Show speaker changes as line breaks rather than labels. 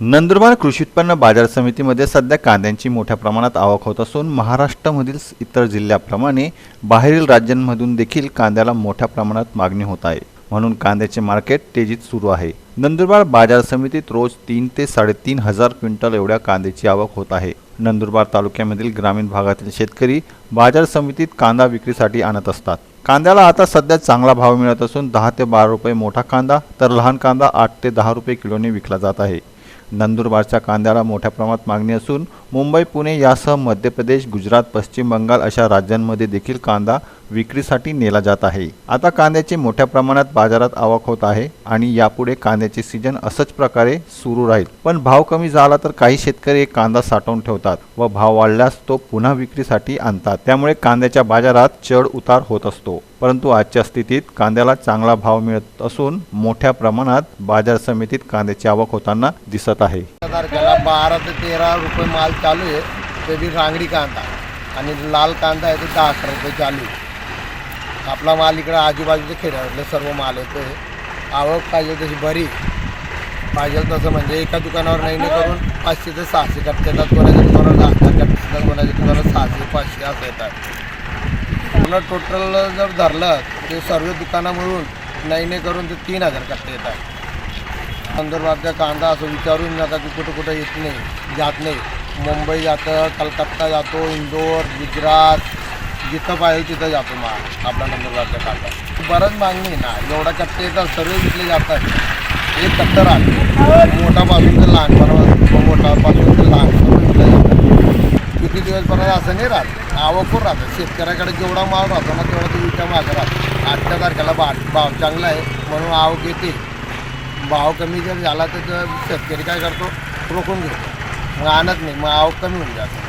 नंदुरबार कृषी उत्पन्न बाजार समितीमध्ये सध्या कांद्यांची मोठ्या प्रमाणात आवक होत असून महाराष्ट्रामधील इतर जिल्ह्याप्रमाणे बाहेरील राज्यांमधून देखील कांद्याला मोठ्या प्रमाणात मागणी होत आहे. म्हणून कांद्याचे मार्केट तेजीत सुरू आहे. नंदुरबार बाजार समितीत रोज तीन ते साडेतीन हजार क्विंटल एवढ्या कांद्याची आवक होत आहे. नंदुरबार तालुक्यामधील ग्रामीण भागातील शेतकरी बाजार समितीत कांदा विक्रीसाठी आणत असतात. कांद्याला आता सध्या चांगला भाव मिळत असून दहा ते बारा रुपये मोठा कांदा तर लहान कांदा आठ ते दहा रुपये किलोने विकला जात आहे. नंदुरबारच्या कांद्याला मोठ्या प्रमाणात मागणी असून मुंबई पुणे यासह मध्य प्रदेश गुजरात पश्चिम बंगाल अशा राज्यांमध्ये देखील कांदा विक्रीसाठी नेला जात आहे. आता कांद्याची मोठ्या प्रमाणात बाजारात आवक होत आहे आणि यापुढे कांद्याचे सीजन असंच प्रकारे सुरू राहील. पण भाव कमी झाला तर काही शेतकरी एक कांदा साठवून ठेवतात व भाव वाढल्यास तो पुन्हा विक्रीसाठी आणतात. त्यामुळे कांद्याच्या बाजारात चढ उतार होत असतो. परंतु आजच्या स्थितीत कांद्याला चांगला भाव मिळत असून मोठ्या प्रमाणात बाजार समितीत कांद्याची आवक होताना दिसत आहे.
तारखेला बारा ते तेरा रुपये माल चालू आहे तरी रांगडी कांदा. आणि लाल कांदा आहे ते दहा अकरा रुपये चालू आहे. आपला माल इकडं आजूबाजूचे खेड्यातलं सर्व माल येतो आहे आवक पाहिजे तशी बरी. पाहिजे तसं म्हणजे एका दुकानावर नाही करून पाचशे ते सहाशे कप्पे येतात कोणाच्या दुकानावर दहा हजार येतात कोणाच्या दुकानावर सहाशे पाचशे असं येतात. पूर्ण टोटल जर धरलं ते सर्व दुकानामधून मिळून नाही नाही करून ते तीन हजार कप्पे येतात. संदर्भातल्या कांदा असं विचारून नका की कुठं कुठं येत नाही जात नाही. मुंबई जातं कलकत्ता जातो इंदोर गुजरात जिथं पाहिजे तिथं जातो माल आपला नंदुरबारच्या काढला बरंच मागणी आहे ना. एवढा कट्टे येतात सर्व विकले जातात. एक कट्टा राहतो मोठापासून ते लहानपणापासून मोठापासून ते लहानपण जातात. किती दिवसपर्यंत असं नाही राहत. आवकून राहतं शेतकऱ्याकडे जेवढा माल राहतो ना तेवढा तो विका मागं राहतो. आजच्या तारखेला भा भाव चांगला आहे म्हणून आवक येते. भाव कमी जर झाला तर शेतकरी काय करतो? रोखून घेतो. मग आणत नाही. मग आवक कमी होऊन जातो.